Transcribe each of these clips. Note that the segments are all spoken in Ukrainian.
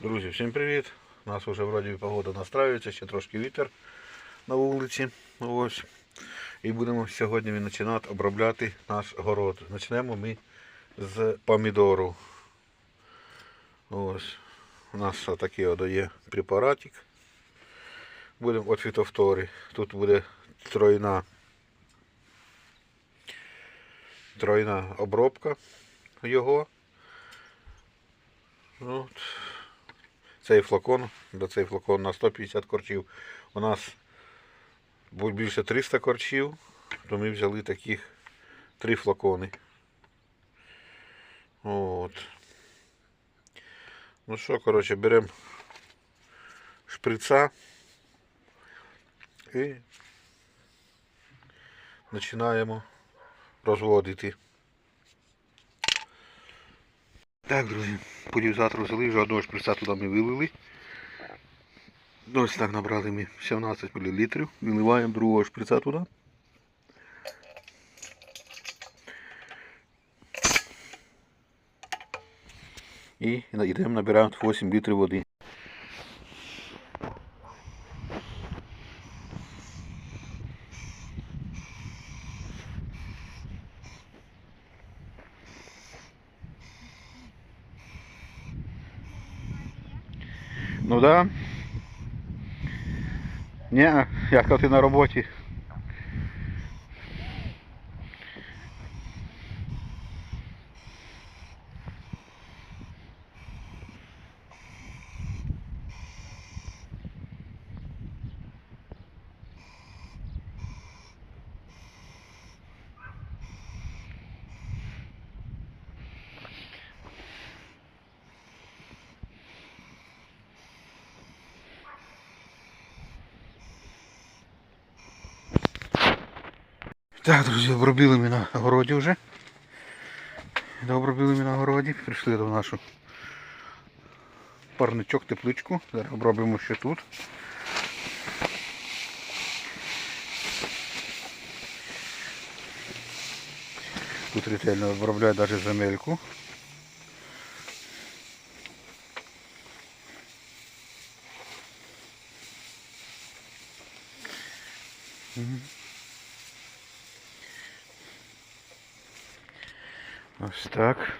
Друзі, всім привіт! У нас вже вроді погода настраюється, ще трошки вітер на вулиці. Ось. І будемо сьогодні починати обробляти наш город. Почнемо ми з помідору. Ось. У нас такий от є препаратик. Будемо від фітофтори. Тут буде тройна, тройна обробка його. От. Цей флакон, до цей флакон на 150 корчів. У нас було більше 300 корчів, то ми взяли таких три флакони. От. Ну що, коротше, беремо шприца і починаємо розводити. Так, друзі, полізатор взяли, вже одного шприца туди ми вилили. Ось так набрали ми 17 мл. Виливаємо другого шприца туди. І йдемо набираємо 8 літрів води. Ну да. Ні, я сказав, ти на роботі. Так, друзі, обробили ми на городі вже. Обробили ми на городі. Прийшли до нашу парничок, тепличку. Зараз обробимо ще тут. Тут ретельно обробляю навіть земельку. Ось так.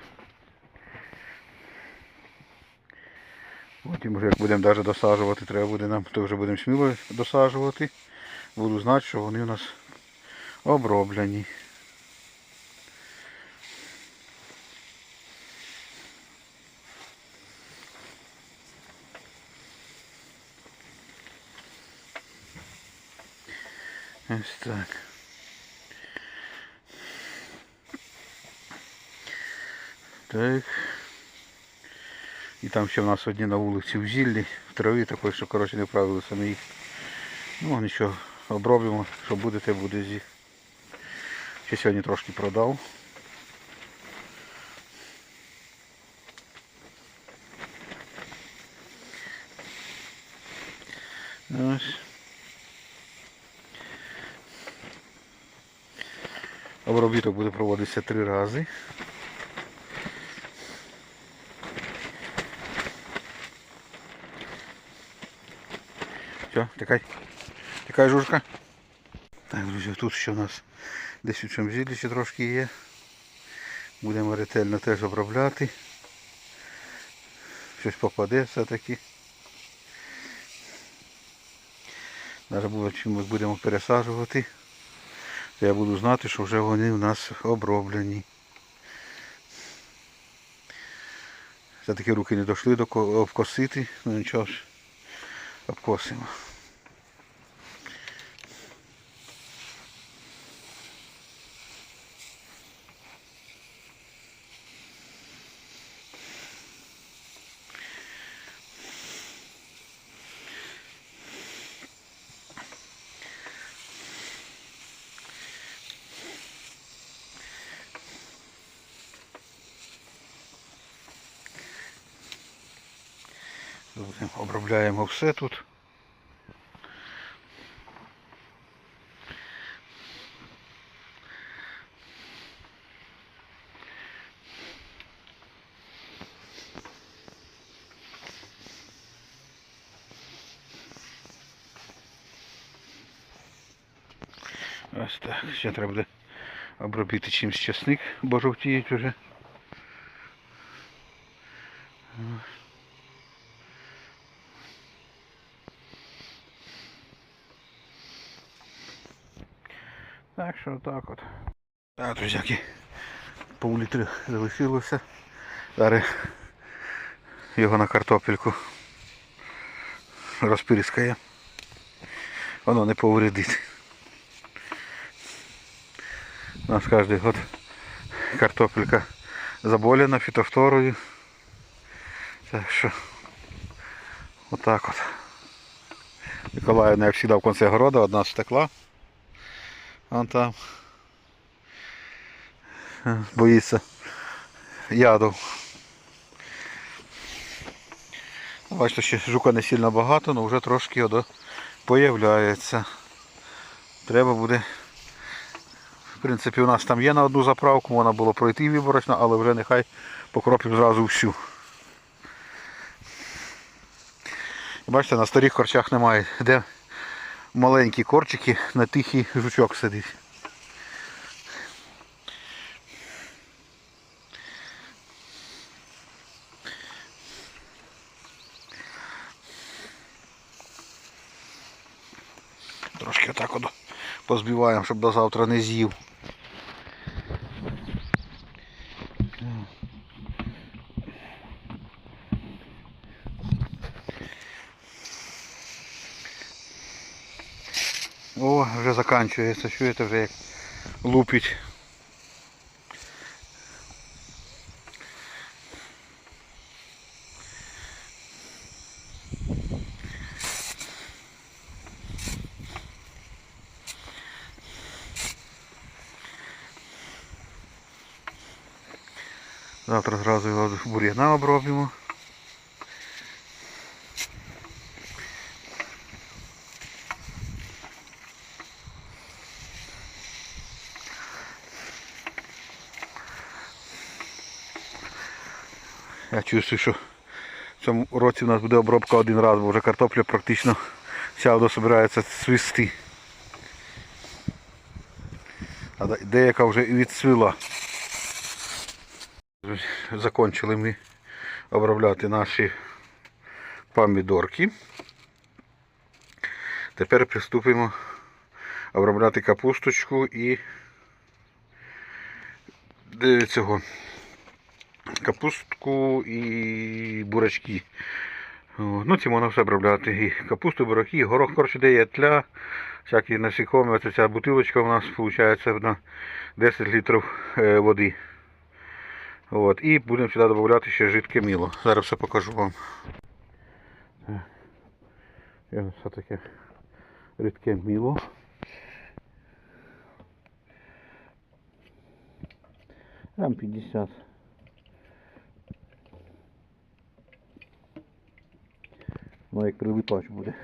Потім вже як будемо навіть досаджувати, треба буде нам, то вже будемо сміло досаджувати. Буду знати, що вони у нас оброблені. Ось так. Так. І там ще в нас одні на вулиці в зіллі, в траві такої, що коротше не вправили самі їх. Ну нічого, обробимо, що буде, те буде зі. Ще сьогодні трошки продав. Ось. Обробіток буде проводитися три рази. Все, тикай. Тикай, жужка. Так, друзі, тут ще у нас десь у цьому зіллі ще трошки є. Будемо ретельно теж обробляти. Щось попаде все-таки. Навіть чимось будемо пересаджувати. То я буду знати, що вже вони у нас оброблені. Все-таки руки не дійшли до ко- обкосити, ну нічого ж, обкосимо. обробляємо все тут. Ось так, ще треба буде обробити чимсь часник, бо жовтіють вже. Так що так от. Так, друзяки, пол літри залишилося. Зараз його на картопельку розпирскає. Воно не повредить. У нас кожен год картопелька заболена фітофторою. Так що отак от. Миколаївна, як завжди, в кінці города одна стекла. Вон там. Боїться яду. Бачите, ще жука не сильно багато, але вже трошки одо появляється. Треба буде. В принципі, у нас там є на одну заправку, можна було пройти виборочно, але вже нехай покропів зразу всю. Бачите, на старих корчах немає. Де маленькі корчики, на тихий жучок сидить. Трошки отак от позбиваємо, щоб до завтра не з'їв. О, вже заканчується, чуєте вже як лупить. Завтра зразу його бур'яна обробимо. Я чувствую, що в цьому році у нас буде обробка один раз, бо вже картопля практично вся збирається цвісти. А деяка вже і відцвіла. Закончили ми обробляти наші помідорки. Тепер приступимо обробляти капусточку і цього капустку і бурачки. Ну, ці можна все обробляти. І капусту, бураки, горох, коротше, де є тля, всякі насікомі. Ось ця бутилочка у нас виходить на 10 літрів е, води. От, і будемо сюди додати ще жидке мило. Зараз все покажу вам. Є все таке рідке мило. Грам 50. Ну, як прилипач буде.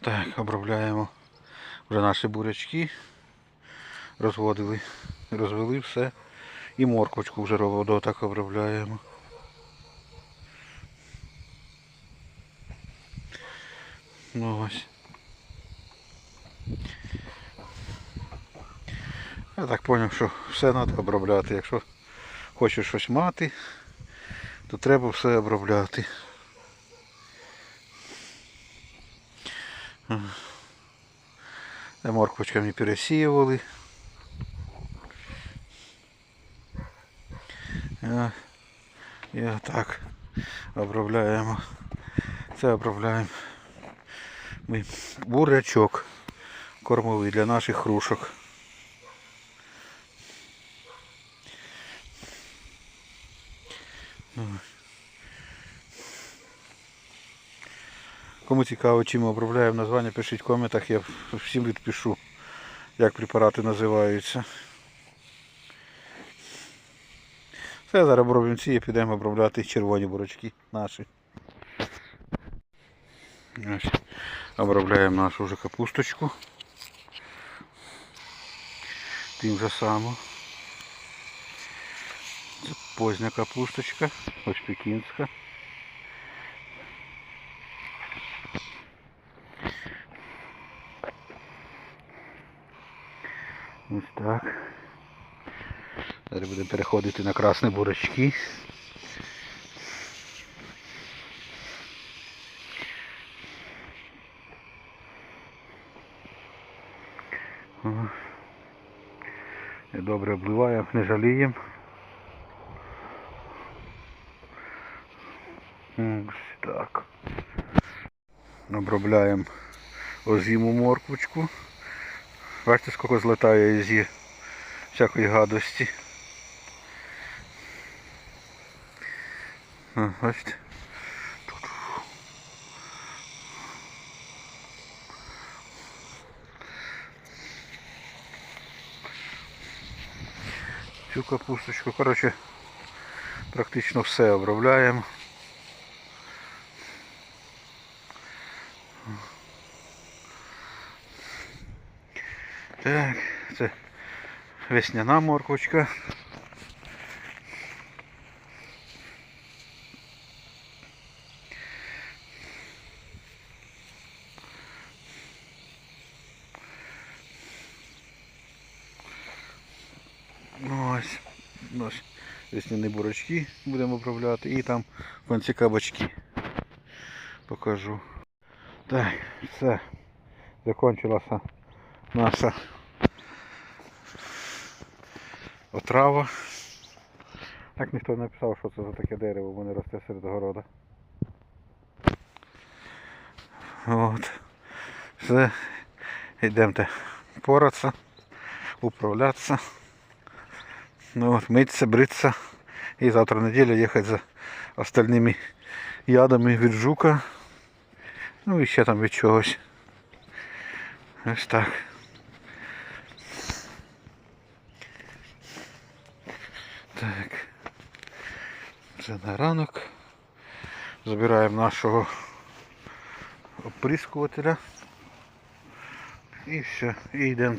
Так, обробляємо вже наші бурячки. Розводили, розвели все. І морквочку вже водою так обробляємо. Ну ось. Я так зрозумів, що все треба обробляти. Якщо хочеш щось мати, то треба все обробляти. Морквочками пересіювали. І так обробляємо. Це обробляємо ми бурячок кормовий для наших хрушок. Кому цікаво, чим ми обробляємо названня, пишіть в коментах, я всім відпишу, як препарати називаються. Все, зараз робимо ці і підемо обробляти червоні бурочки наші. Ось, Обробляємо нашу вже капусточку. Тим же само. Це Позня капусточка, ось пекінська. Ось так переходити на красні бурачки. О. Добре обливаємо, не жаліємо. Ось Так. Обробляємо озиму морквочку. Бачите, скільки злетає її всякої гадості. Бачите? Цю капусточку, коротше, практично все обробляємо. Так, це весняна морквочка. Ну, Ось, ось весняні бурачки будемо обробляти і там в кінці кабачки. Покажу. Так, все. Закончилася наша отрава. Так ніхто не написав, що це за таке дерево, в мене росте серед города. От. Все. Йдемте поратися, управлятися. Ну от, митися, бритися. І завтра неділя їхати за остальними ядами від жука. Ну і ще там від чогось. Ось так. Так. Це на ранок. Забираємо нашого оприскувателя. І все, і йдемо